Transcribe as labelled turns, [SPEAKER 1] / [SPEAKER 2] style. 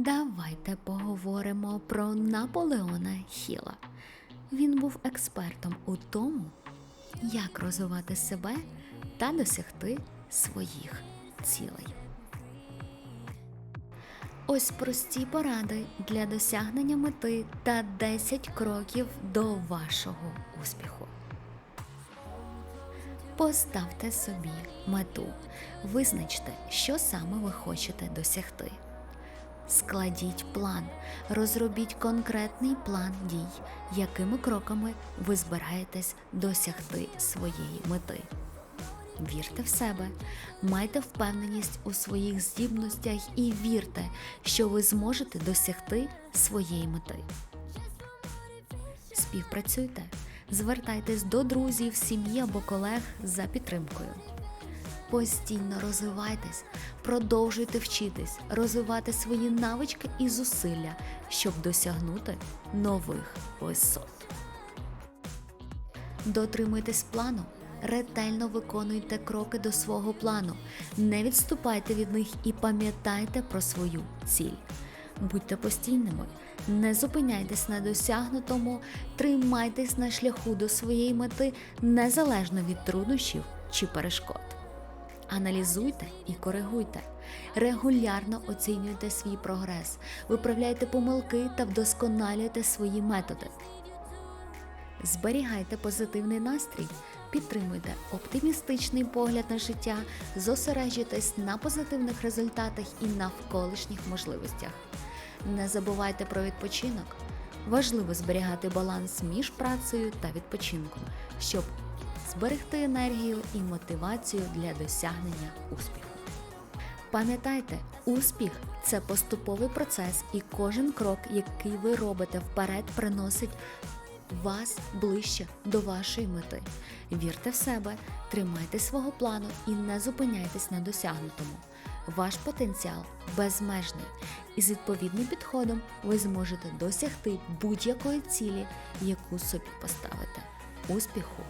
[SPEAKER 1] Давайте поговоримо про Наполеона Хіла. Він був експертом у тому, як розвивати себе та досягти своїх цілей. Ось прості поради для досягнення мети та 10 кроків до вашого успіху. Поставте собі мету. Визначте, що саме ви хочете досягти. Складіть план, розробіть конкретний план дій, якими кроками ви збираєтесь досягти своєї мети. Вірте в себе, майте впевненість у своїх здібностях і вірте, що ви зможете досягти своєї мети. Співпрацюйте, звертайтесь до друзів, сім'ї або колег за підтримкою. Постійно розвивайтесь, продовжуйте вчитись, розвивати свої навички і зусилля, щоб досягнути нових висот. Дотримуйтесь плану, ретельно виконуйте кроки до свого плану, не відступайте від них і пам'ятайте про свою ціль. Будьте постійними, не зупиняйтесь на досягнутому, тримайтесь на шляху до своєї мети незалежно від труднощів чи перешкод. Аналізуйте і коригуйте. Регулярно оцінюйте свій прогрес, виправляйте помилки та вдосконалюйте свої методи. Зберігайте позитивний настрій, підтримуйте оптимістичний погляд на життя, зосереджуйтесь на позитивних результатах і навколишніх можливостях. Не забувайте про відпочинок. Важливо зберігати баланс між працею та відпочинком, щоб зберегти енергію і мотивацію для досягнення успіху. Пам'ятайте, успіх це поступовий процес, і кожен крок, який ви робите вперед, приносить вас ближче до вашої мети. Вірте в себе, тримайте свого плану і не зупиняйтесь на досягнутому. Ваш потенціал безмежний, і з відповідним підходом ви зможете досягти будь-якої цілі, яку собі поставите. Успіху